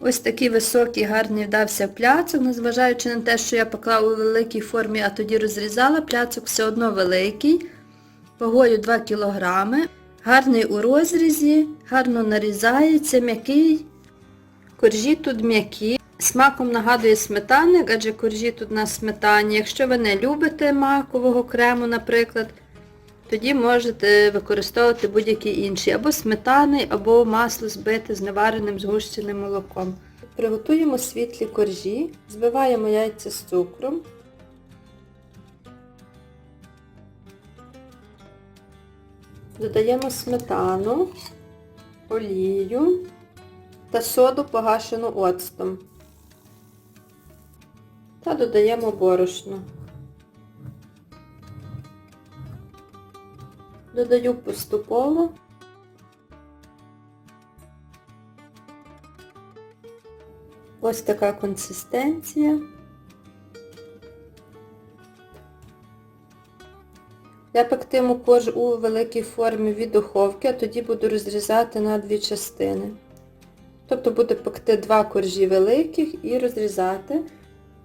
Ось такий високий, гарний вдався пляцок, незважаючи на те, що я поклала у великій формі, а тоді розрізала, пляцок все одно великий, вагою 2 кг, гарний у розрізі, гарно нарізається, м'який, коржі тут м'які. Смаком нагадує сметанник, адже коржі тут на сметані. Якщо ви не любите макового крему, наприклад, тоді можете використовувати будь-які інші, або сметани, або масло збите з невареним згущеним молоком. Приготуємо світлі коржі, збиваємо яйця з цукром. Додаємо сметану, олію та соду погашену оцтом. Та додаємо борошно. Додаю поступово. Ось така консистенція. Я пектиму корж у великій формі від духовки, а тоді буду розрізати на дві частини. Тобто буду пекти два коржі великих і розрізати.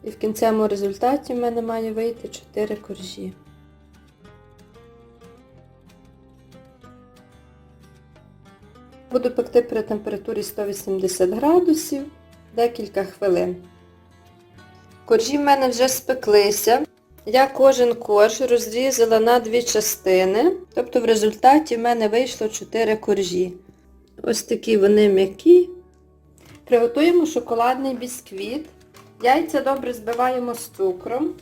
І в кінцевому результаті в мене має вийти 4 коржі. Буду пекти при температурі 180 градусів декілька хвилин. Коржі в мене вже спеклися. Я кожен корж розрізала на дві частини, тобто в результаті в мене вийшло 4 коржі. Ось такі вони м'які. Приготуємо шоколадний бісквіт. Яйця добре збиваємо з цукром.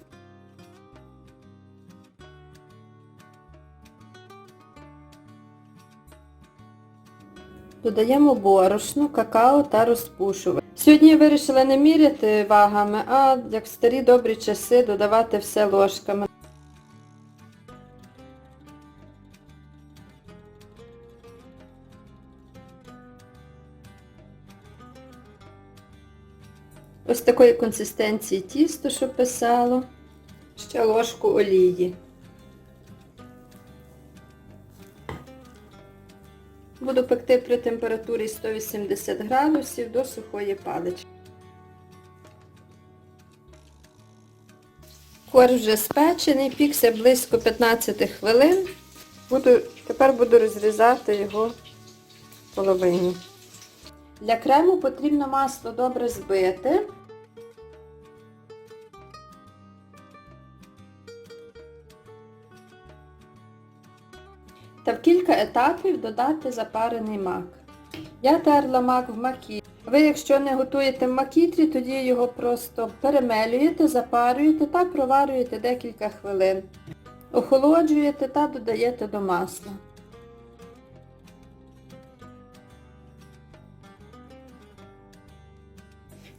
Додаємо борошно, какао та розпушувач. Сьогодні я вирішила не міряти вагами, а як в старі добрі часи додавати все ложками. Ось такої консистенції тісто, що писало. Ще ложку олії. Буду пекти при температурі 180 градусів до сухої палички. Корж вже спечений, пікся близько 15 хвилин. Буду, тепер буду розрізати його половину. Для крему потрібно масло добре збити. Та в кілька етапів додати запарений мак. Я терла мак в макі. Ви, якщо не готуєте в макітрі, тоді його просто перемелюєте, запарюєте та проварюєте декілька хвилин. Охолоджуєте та додаєте до масла.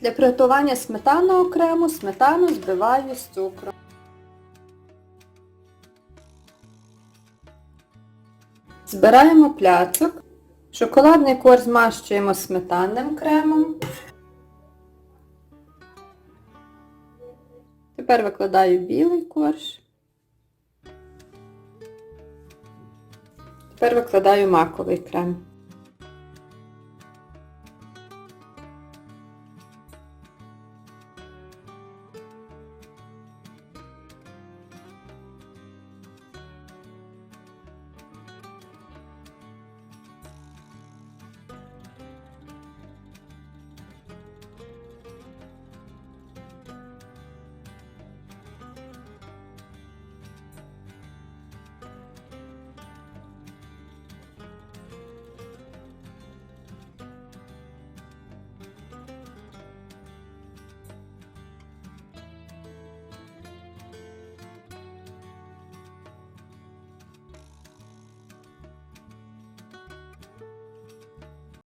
Для приготування сметанного крему сметану збиваю з цукром. Збираємо пляцок. Шоколадний кор змащуємо сметанним кремом. Тепер викладаю білий корж. Тепер викладаю маковий крем.